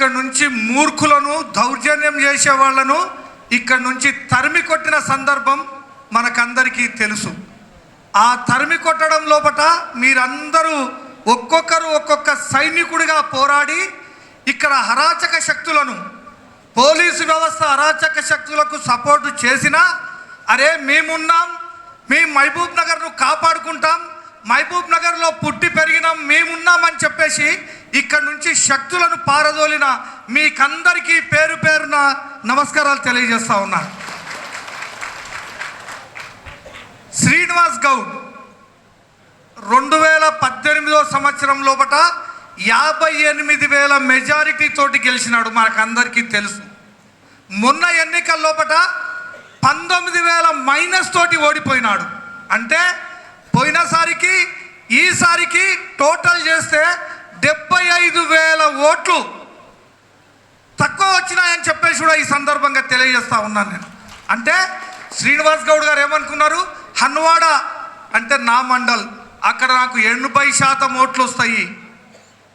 ఇక్కడ నుంచి మూర్ఖులను దౌర్జన్యం చేసే వాళ్ళను ఇక్కడ నుంచి తరిమి కొట్టిన సందర్భం మనకందరికీ తెలుసు. ఆ తరిమి కొట్టడం లోపట మీరందరూ ఒక్కొక్కరు ఒక్కొక్క సైనికుడిగా పోరాడి ఇక్కడ అరాచక శక్తులను పోలీసు వ్యవస్థ అరాచక శక్తులకు సపోర్టు చేసినా అరే మేమున్నాం మేము మహబూబ్ నగర్ను కాపాడుకుంటాం మహబూబ్ నగర్లో పుట్టి పెరిగినాం మేమున్నామని చెప్పేసి ఇక్కడ నుంచి శక్తులను పారదోలిన మీకందరికీ పేరు పేరున నమస్కారాలు తెలియజేస్తా ఉన్నా. శ్రీనివాస్ గౌడ్ రెండు వేల పద్దెనిమిదో సంవత్సరం లోపట యాభై ఎనిమిది వేల మెజారిటీ తోటి గెలిచినాడు మనకందరికీ తెలుసు. మొన్న ఎన్నికల లోపట పంతొమ్మిది వేల మైనస్ తోటి ఓడిపోయినాడు. అంటే పోయినసారికి ఈసారికి టోటల్ చేస్తే ఓట్లు తక్కువ వచ్చినాయని చెప్పేసి కూడా ఈ సందర్భంగా తెలియజేస్తా ఉన్నాను నేను. అంటే శ్రీనివాస్ గౌడ్ గారు ఏమనుకున్నారు? హన్వాడ అంటే నా మండల్. అక్కడ నాకు ఎనభై శాతం ఓట్లు వస్తాయి.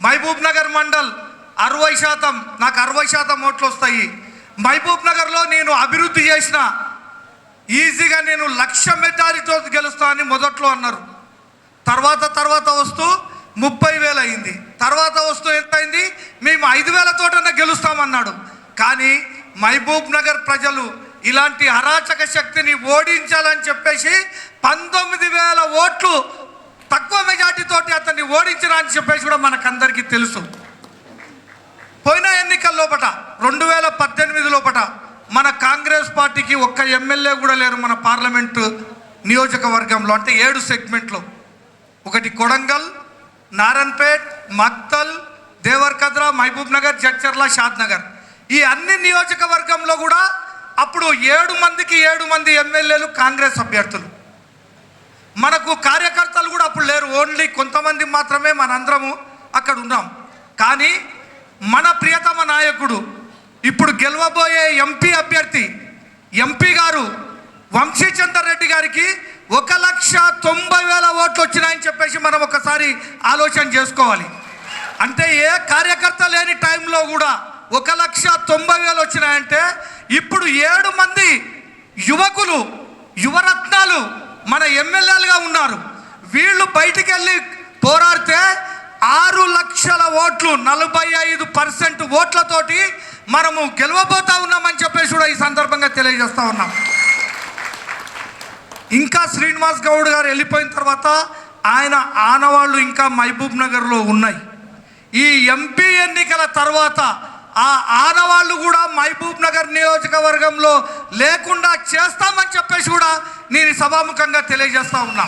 మహబూబ్ నగర్ మండల్ అరవై శాతం నాకు అరవై శాతం ఓట్లు వస్తాయి. మహబూబ్ నగర్లో నేను అభివృద్ధి చేసిన ఈజీగా నేను లక్ష మెజారిటీతో గెలుస్తా అని మొదట్లో అన్నారు. తర్వాత తర్వాత వస్తూ ముప్పై వేలు అయింది. తర్వాత వస్తూ ఎంత అయింది మేము ఐదు వేల తోటన గెలుస్తామన్నాడు. కానీ మహబూబ్ నగర్ ప్రజలు ఇలాంటి అరాచక శక్తిని ఓడించాలని చెప్పేసి పంతొమ్మిది వేల ఓట్లు తక్కువ మెజార్టీ అతన్ని ఓడించరాని చెప్పేసి కూడా మనకందరికీ తెలుసు. పోయిన ఎన్నికల లోపట రెండు వేల పద్దెనిమిది లోపట మన కాంగ్రెస్ పార్టీకి ఒక్క ఎమ్మెల్యే కూడా లేరు మన పార్లమెంటు నియోజకవర్గంలో అంటే ఏడు సెగ్మెంట్లో. ఒకటి కొడంగల్ నారాయణపేట్ మక్తల్ దేవర్కద్ర మహబూబ్ నగర్ జడ్చర్ల షాద్ నగర్ ఈ అన్ని నియోజకవర్గంలో కూడా అప్పుడు ఏడు మందికి ఏడు మంది ఎమ్మెల్యేలు కాంగ్రెస్ అభ్యర్థులు. మనకు కార్యకర్తలు కూడా అప్పుడు లేరు. ఓన్లీ కొంతమంది మాత్రమే మనందరము అక్కడ ఉన్నాం. కానీ మన ప్రియతమ నాయకుడు ఇప్పుడు గెలవబోయే ఎంపీ అభ్యర్థి ఎంపీ గారు వంశీచందర్ రెడ్డి గారికి ఒక లక్ష తొంభై వేల ఓట్లు వచ్చినాయని చెప్పేసి మనం ఒకసారి ఆలోచన చేసుకోవాలి. అంటే ఏ కార్యకర్త లేని టైంలో కూడా ఒక లక్ష తొంభై వేలు వచ్చినాయంటే ఇప్పుడు ఏడు మంది యువకులు యువరత్నాలు మన ఎమ్మెల్యేలుగా ఉన్నారు. వీళ్ళు బయటికి వెళ్ళి పోరాడితే ఆరు లక్షల ఓట్లు నలభై ఐదు పర్సెంట్ ఓట్లతోటి మనము గెలవబోతా ఉన్నామని చెప్పేసి కూడా ఈ సందర్భంగా తెలియజేస్తా ఉన్నాం. ఇంకా శ్రీనివాస్ గౌడ్ గారు వెళ్ళిపోయిన తర్వాత ఆయన ఆనవాళ్ళు ఇంకా మహబూబ్ నగర్లో ఉన్నాయి. ఈ ఎంపీ ఎన్నికల తర్వాత ఆ ఆనవాళ్ళు కూడా మహబూబ్ నగర్ నియోజకవర్గంలో లేకుండా చేస్తామని చెప్పేసి కూడా నేను సభాముఖంగా తెలియజేస్తా ఉన్నా.